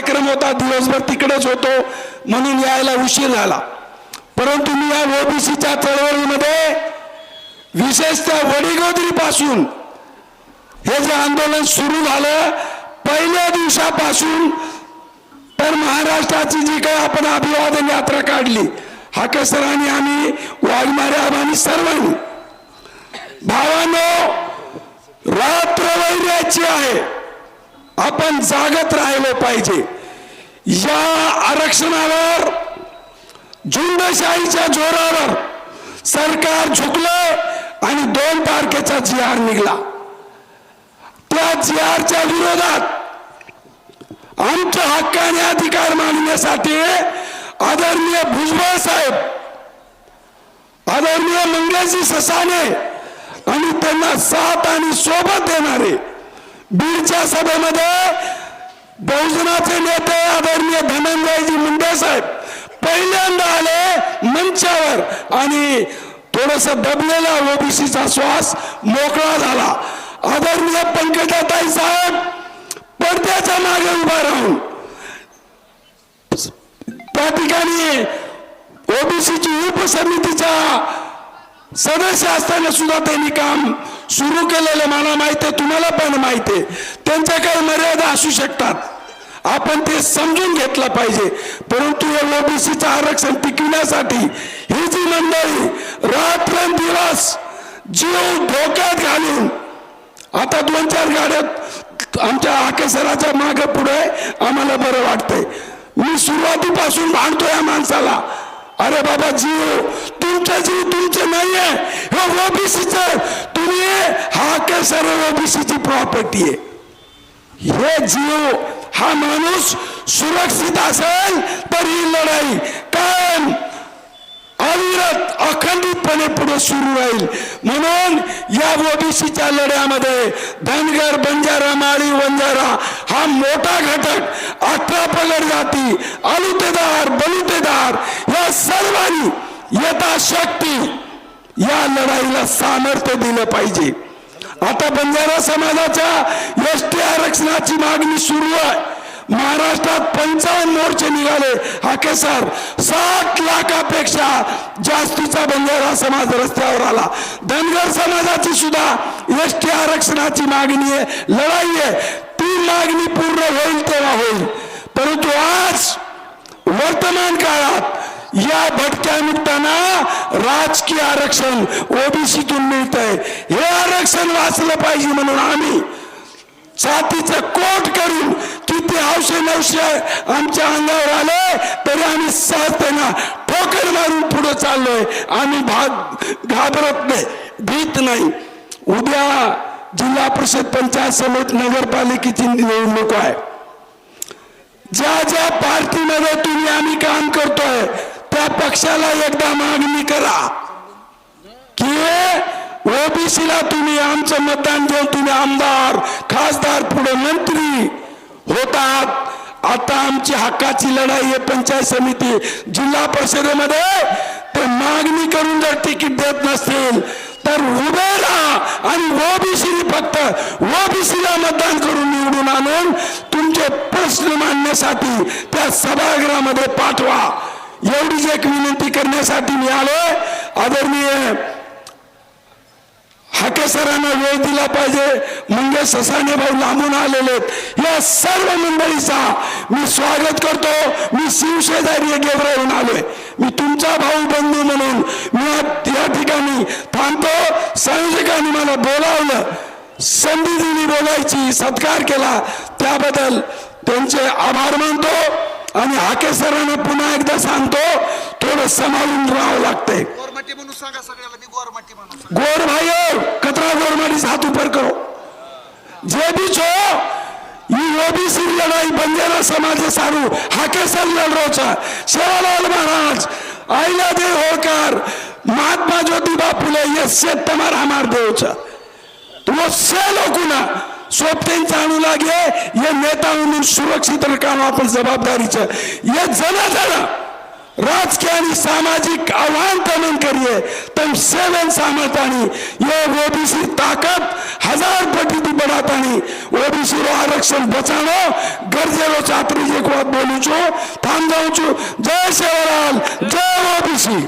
कार्यक्रम होता दिवसभर तिकडेच होतो म्हणून यायला उशीर झाला. परंतु मी या ओबीसीच्या चळवळीमध्ये विशेषतः वडीगोदरी पासून हे जे आंदोलन सुरू झालं पहिल्या दिवसापासून तर महाराष्ट्राची जी काही आपण अभिवादन यात्रा काढली हाकेसरांनी आम्ही वाघमारे आम्ही सर्वांनी. भावानो रात्र वैर्याची आहे. आपण जागत राहिलो पाहिजे. या आरक्षणावर झुंडशाहीच्या जोरावर सरकार झुकलं आणि दोन तारखेचा जी आर निघला. त्या जी आरच्या विरोधात आमच्या हक्काने अधिकार मागण्यासाठी आदरणीय भुजबळ साहेब आदरणीय मंगेशजी ससाने आणि त्यांना साथ आणि सोबत देणारे बीडच्या सभेमध्ये बहुजनाचे नेते आदरणीय धनंजयजी मुंडे साहेब पहिल्यांदा आले मंचावर आणि थोडस दबलेला ओबीसीचा श्वास मोकळा झाला. आदरणीय पंकजाताई साहेब पडद्याच्या मागे उभा राहून त्या ठिकाणी ओबीसीची उपसमितीच्या सदस्य असताना सुद्धा त्यांनी काम सुरू केलेलं मला माहिती आहे तुम्हाला पण माहिती आहे. त्यांच्या काही मर्यादा असू शकतात. आपण ते समजून घेतलं पाहिजे. परंतु या ओबीसीचं आरक्षण टिकविण्यासाठी ही जी मंडळी रात्रंदिवस जीव धोक्यात घालून आता दोन चार गाड्यात आमच्या आकेसराच्या मागे पुढे आम्हाला बरं वाटतंय. मी सुरुवातीपासून भांडतो या माणसाला. अरे बाबा जीव तुमचा जीव तुमचं नाहीये. हे ओबीसीच तुम्ही हा केसर ओबीसीची प्रॉपर्टी आहे. हे जीव हा माणूस सुरक्षित असेल तर ही लढाई. कायम अविरत अखंडितपणे पुढे सुरू राहील. म्हणून या ओबीसीच्या लढ्यामध्ये धनगर बंजारा माळी वंजारा हा मोठा घटक अठरा पगड जाती अलुतेदार बलुतेदार या सर्वांनी यथाशक्ती या लढाईला सामर्थ्य दिलं पाहिजे. आता बंजारा समाजाच्या एस टी आरक्षणाची मागणी सुरू आहे. महाराष्ट्रात पंचावन्न मोर्चे निघाले. हाके सर सात लाखापेक्षा जास्तीचा बंजारा समाज रस्त्यावर आला. धनगर समाजाची सुद्धा एस टी आरक्षणाची मागणी आहे. लढाई आहे. या भटक्या निमित्तानं राजकीय आरक्षण ओबीसीतून मिळत आहे हे आरक्षण वाचलं पाहिजे म्हणून आम्ही छातीचं कोट करून किती हौशे नवशे आमच्या अंगावर आले तरी आम्ही सहज ठोकर मारून पुढे चाललोय. आम्ही भाग घाबरत नाही भीत नाही. उद्या जिल्हा परिषद पंचायत समिती नगरपालिकेची निवडणूक आहे. ज्या ज्या पार्टीमध्ये तुम्ही आम्ही काम करतोय त्या पक्षाला एकदा मागणी करा. की ओबीसीला तुम्ही आमचं मतदान देऊन तुम्ही आमदार खासदार पुढे मंत्री होतात. आता आमची हक्काची लढाई आहे पंचायत समिती जिल्हा परिषदेमध्ये. ते मागणी करून जर तिकीट देत नसतील तर उभे राहा आणि ओबीसी फक्त ओबीसीला मतदान करून निवडून आणून तुमचे प्रश्न मांडण्यासाठी त्या सभागृहामध्ये पाठवा. एवढीच एक विनंती करण्यासाठी मी आलोय. आदरणीय हाके सरांना वेळ दिला पाहिजे. म्हणजे ससाने भाऊ लांबून आलेले आहेत. या सर्व मंडळीचा मी स्वागत करतो. मी शिवशेजारी गेवराहून आलोय. मी तुमचा भाऊ बंधू म्हणून मी या ठिकाणी थांबतो. संयोजकांनी मला बोलावलं. संधी दिली बोलायची सत्कार केला. त्याबद्दल त्यांचे आभार मानतो. आणि हाके सरांना पुन्हा एकदा सांगतो थोडं सांभाळून राहावं लागतंय. गोरमाटी म्हणून सांगा सगळ्याला मी गोरमाटी म्हणून सांगा. गोर भाइयों कतरा गोरमाड़ी हाथ ऊपर करो. जे भी छो ये ओबीसी लड़ाई बंजारा समाज सारू हाके सर लड़ छ सेवालाल महाराज आइला दे होकर महात्मा ज्योतिबा फुले ये से तमार हमार देव छ तो वो से लोकुना. सोबतीन जाणू लागे ये नेता म्हणून सुरक्षित रकाम आपण जबाबदारीचं. हे जण जना राजकीय आणि सामाजिक आव्हान तमन करिए तम सेवन सामर्थानी ये ओबीसी ताकत हजार पटी थी बढ़ातानी ओबीसी रो आरक्षण बचानो गरजेलो छात्री एक बात बोलू छो थाम जाऊ छू जय सेवालाल जय ओबीसी.